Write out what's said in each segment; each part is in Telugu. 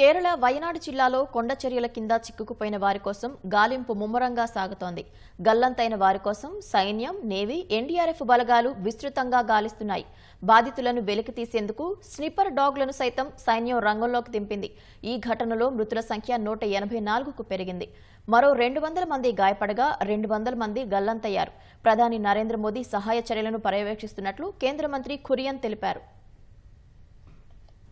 కేరళ వయనాడు జిల్లాలో కొండ చర్యల కింద చిక్కుకుపోయిన వారి కోసం గాలింపు ముమ్మరంగా సాగుతోంది. గల్లంతైన వారి కోసం సైన్యం నేవీ ఎన్డీఆర్ఎఫ్ బలగాలు విస్తృతంగా గాలిస్తున్నాయి. బాధితులను వెలికి తీసేందుకు స్నిపర్ డాగ్లను సైతం సైన్యం రంగంలోకి దింపింది. ఈ ఘటనలో మృతుల సంఖ్య నూట ఎనభై నాలుగుకు పెరిగింది. మరో రెండు వందల మంది గాయపడగా రెండు వందల మంది గల్లంతయ్యారు. ప్రధాని నరేంద్ర మోదీ సహాయ చర్యలను పర్యవేక్షిస్తున్నట్లు కేంద్ర మంత్రి కురియన్ తెలిపారు.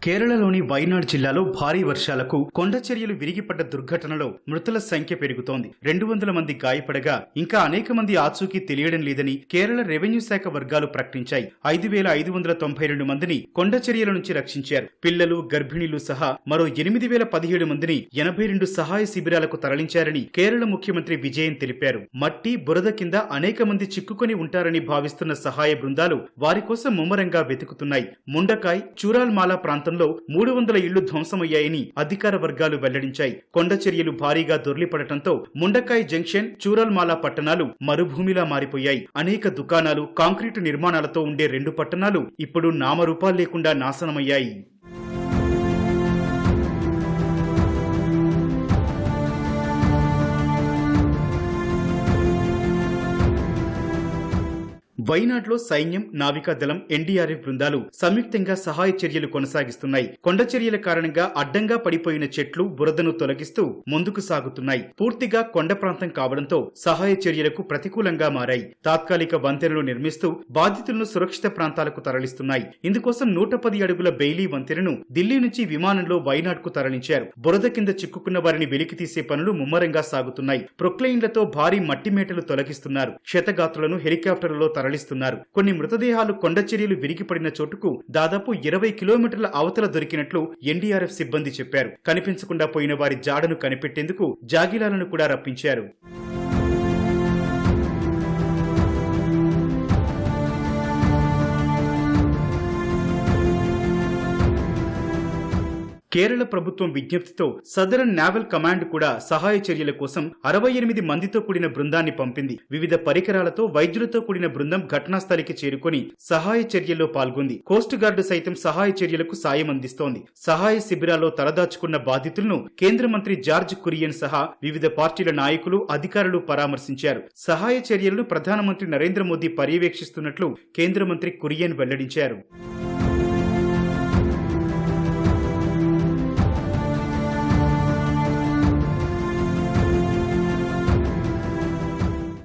కేరళలోని వైనాడ్ జిల్లాలో భారీ వర్షాలకు కొండ చర్యలు విరిగిపడ్డ దుర్ఘటనలో మృతుల సంఖ్య పెరుగుతోంది. రెండు వందల మంది గాయపడగా ఇంకా అనేక మంది ఆచూకీ తెలియడం లేదని కేరళ రెవెన్యూ శాఖ వర్గాలు ప్రకటించాయి. ఐదు వేల ఐదు వందల తొంభై రెండు మందిని కొండ చర్యల నుంచి రక్షించారు. పిల్లలు గర్భిణీలు సహా మరో ఎనిమిది వేల పదిహేడు మందిని ఎనభై రెండు సహాయ శిబిరాలకు తరలించారని కేరళ ముఖ్యమంత్రి విజయన్ తెలిపారు. మట్టి బురద కింద అనేక మంది చిక్కుకొని ఉంటారని భావిస్తున్న సహాయ బృందాలు వారి కోసం ముమ్మరంగా వెతుకుతున్నాయి. ముండకాయ్ చూరాల్మాలా ప్రాంతంలో మూడు వందల ఇళ్ళు ధ్వంసమయ్యాయని అధికార వర్గాలు వెల్లడించాయి. కొండ చర్యలు భారీగా దొర్లిపడటంతో ముండకాయ్ జంక్షన్ చూరల్మాల పట్టణాలు మరుభూమిలా మారిపోయాయి. అనేక దుకాణాలు కాంక్రీటు నిర్మాణాలతో ఉండే రెండు పట్టణాలు ఇప్పుడు నామరూపాలు లేకుండా నాశనమయ్యాయి. వైనాడ్లో సైన్యం నావికా దళం ఎన్డీఆర్ఎఫ్ బృందాలు సంయుక్తంగా సహాయ చర్యలు కొనసాగిస్తున్నాయి. కొండ చర్యల కారణంగా అడ్డంగా పడిపోయిన చెట్లు బురదను తొలగిస్తూ ముందుకు సాగుతున్నాయి. పూర్తిగా కొండ ప్రాంతం కావడంతో సహాయ చర్యలకు ప్రతికూలంగా మారాయి. తాత్కాలిక వంతెనలు నిర్మిస్తూ బాధితులను సురక్షిత ప్రాంతాలకు తరలిస్తున్నాయి. ఇందుకోసం నూట పది అడుగుల బెయిలీ వంతెనను ఢిల్లీ నుంచి విమానంలో వైనాడ్కు తరలించారు. బురద కింద చిక్కుకున్న వారిని వెలికి తీసే పనులు ముమ్మరంగా సాగుతున్నాయి. ప్రొక్లెయిన్లతో భారీ మట్టి మేటలు తొలగిస్తున్నారు. క్షతగాత్రులను హెలికాప్టర్లలో తరలి తరలిస్తున్నారు కొన్ని మృతదేహాలు కొండచర్యలు విరిగిపడిన చోటుకు దాదాపు ఇరవై కిలోమీటర్ల అవతల దొరికినట్లు ఎన్డీఆర్ఎఫ్ సిబ్బంది చెప్పారు. కనిపించకుండా పోయిన వారి జాడను కనిపెట్టేందుకు జాగిలాలను కూడా రప్పించారు. కేరళ ప్రభుత్వం విజ్ఞప్తితో సదరన్ నావల్ కమాండ్ కూడా సహాయ చర్యల కోసం అరవై ఎనిమిది మందితో కూడిన బృందాన్ని పంపింది. వివిధ పరికరాలతో వైద్యులతో కూడిన బృందం ఘటనా స్థలికి చేరుకొని సహాయ చర్యల్లో పాల్గొంది. కోస్ట్ గార్డు సైతం సహాయ చర్యలకు సాయం అందిస్తోంది. సహాయ శిబిరాల్లో తలదాచుకున్న బాధితులను కేంద్ర మంత్రి జార్జ్ కురియన్ సహా వివిధ పార్టీల నాయకులు అధికారులు పరామర్శించారు. సహాయ చర్యలను ప్రధానమంత్రి నరేంద్ర మోదీ పర్యవేక్షిస్తున్నట్లు కేంద్ర మంత్రి కురియన్ వెల్లడించారు.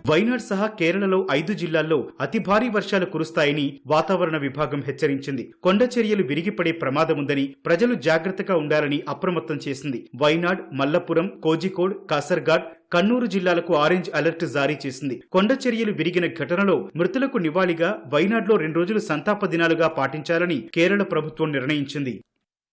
వైనాడ్ సహా కేరళలో ఐదు జిల్లాల్లో అతి భారీ వర్షాలు కురుస్తాయని వాతావరణ విభాగం హెచ్చరించింది. కొండ చర్యలు విరిగిపడే ప్రమాదముందని ప్రజలు జాగ్రత్తగా ఉండాలని అప్రమత్తం చేసింది. వైనాడ్ మల్లపురం కోజికోడ్ కాసర్గాడ్ కన్నూరు జిల్లాలకు ఆరెంజ్ అలర్ట్ జారీ చేసింది. కొండ చర్యలు విరిగిన ఘటనలో మృతులకు నివాళిగా వైనాడ్లో రెండు రోజులు సంతాప దినాలుగా పాటించాలని కేరళ ప్రభుత్వం నిర్ణయించింది.